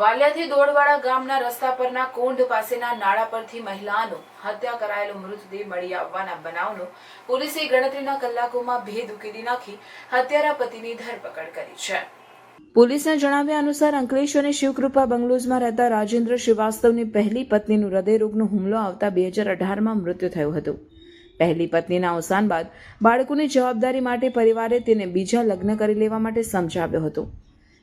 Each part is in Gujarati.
વાલિયાથી દોડવાડા ગામના રસ્તા પરના કુંડ પાસેના નાળા પરથી મહિલાનો હત્યા કરાયેલો મૃતદેહ મળી આવવાના બનાવનો પોલીસે ગણતરીના કલાકોમાં ભેદ ઉકેલી નાખી હત્યારા પતિની ધરપકડ કરી છે. પોલીસના જણાવ્યા અનુસાર અંકલેશ અને શિવકૃપા બંગલોઝમાં રહેતા રાજેન્દ્ર શ્રીવાસ્તવની પહેલી પત્નીનું હૃદયરોગનો હુમલો આવતા બે હજાર અઢારમાં મૃત્યુ થયું હતું. પહેલી પત્નીના અવસાન બાદ બાળકોની જવાબદારી માટે પરિવારે તેને બીજા લગ્ન કરી લેવા માટે સમજાવ્યો હતો.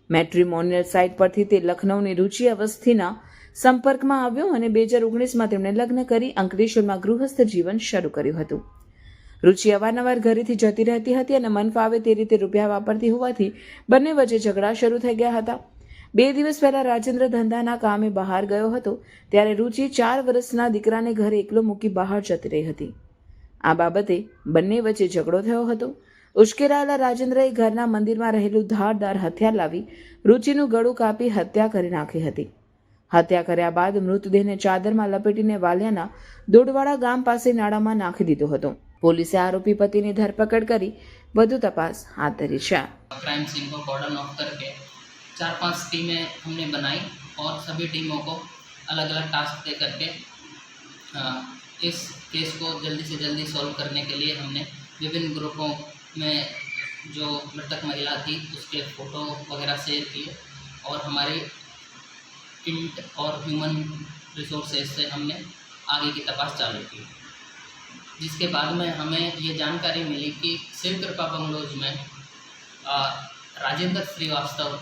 મેટ્રીમોનિયલ સાઇટ પરથી તે લખનૌની રુચિ અવસ્થીના સંપર્કમાં આવ્યો અને બે હજાર ઓગણીસમાં તેમણે લગ્ન કરી અંકલેશ્વરમાં ગૃહસ્થ જીવન શરૂ કર્યું હતું. રુચિ અવારનવાર ઘરેથી જતી રહેતી હતી અને મન ફાવે તે રીતે રૂપિયા વાપરતી હોવાથી બંને વચ્ચે ઝઘડા શરૂ થઈ ગયા હતા. બે દિવસ પહેલા રાજેન્દ્ર ધંધાના કામે બહાર ગયો હતો, ત્યારે રુચિ ચાર વર્ષના દીકરાને ઘરે એકલો મૂકી બહાર જતી રહી હતી. આ બાબતે બંને વચ્ચે ઝઘડો થયો હતો. ઉશ્કેરાયેલા રાજેન્દ્રએ ઘરના મંદિરમાં રહેલું ધારદાર હથિયાર લાવી રુચિનું ગળું કાપી હત્યા કરી નાખી હતી હત્યા કર્યા બાદ મૃતદેહને ચાદરમાં લપેટીને વાલિયાના દોડવાડા ગામ પાસે નાળામાં નાખી દીધો હતો પોલીસે આરોપી પતિની ધરપકડ કરી વધુ તપાસ હાથ ધરી છે क्राइम सीन को कॉर्डन ऑफ करके चार पांच टीमें हमने बनाई और सभी टीमों को अलग अलग टास्क दे करके अ, इस केस को जल्दी से जल्दी सॉल्व करने के लिए हमने विभिन्न ग्रुपों में जो मृतक महिला थी, उसके फ़ोटो वगैरह शेयर किए और हमारे इंट और ह्यूमन रिसोर्सेज से हमने आगे की तपास चालू की। जिसके बाद में हमें ये जानकारी मिली कि शिव कृपा बंगलोज में राजेंद्र श्रीवास्तव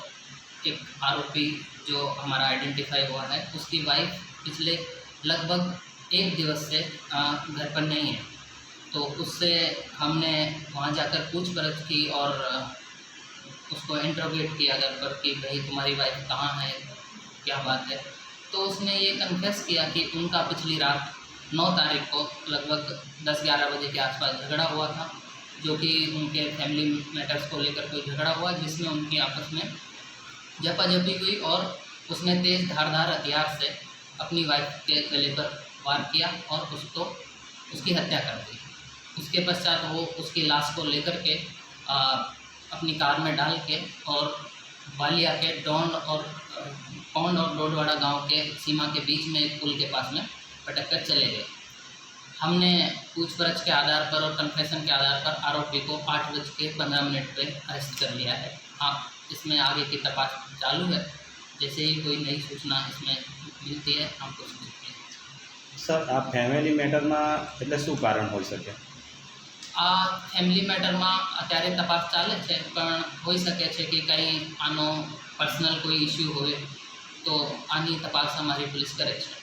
एक आरोपी जो हमारा आइडेंटिफाई हुआ है, उसकी वाइफ पिछले लगभग एक दिवस से घर पर नहीं है। तो उससे हमने वहाँ जाकर पूछ पूछपरछ की और उसको इंटरोगेट किया घर पर कि भाई तुम्हारी वाइफ कहाँ है, क्या बात है। तो उसने ये कन्फेस किया कि उनका पिछली रात नौ तारीख को लगभग दस ग्यारह बजे के आसपास झगड़ा हुआ था, जो कि उनके फैमिली मैटर्स को लेकर कोई झगड़ा हुआ जिसमें उनकी आपस में झपाझपी हुई और उसने तेज़ धारदार हथियार से अपनी वाइफ के गले पर वार किया और उसको, उसकी हत्या कर दी। उसके पश्चात वो उसकी लाश को लेकर के आ, अपनी कार में डाल के और वालिया के डॉन और अ, पौंड और डोडवाड़ा गांव के सीमा के बीच में एक पुल के पास में पटक कर चले गए हमने पूछपरछ के आधार पर और कन्फेशन के आधार पर आरोपी को आठ बज के पंद्रह मिनट पे अरेस्ट कर लिया है आप इसमें आगे की तपास चालू है जैसे ही कोई नई सूचना इसमें मिलती है हम कुछ मिलते हैं સર આ ફેમિલી મેટરમાં એટલે શું કારણ હોઈ શકે આ ફેમિલી મેટરમાં અત્યારે તપાસ ચાલે છે, પણ હોઈ શકે છે કે કંઈ આનો પર્સનલ કોઈ ઇસ્યુ હોય તો આની તપાસ અમારી પોલીસ કરે છે.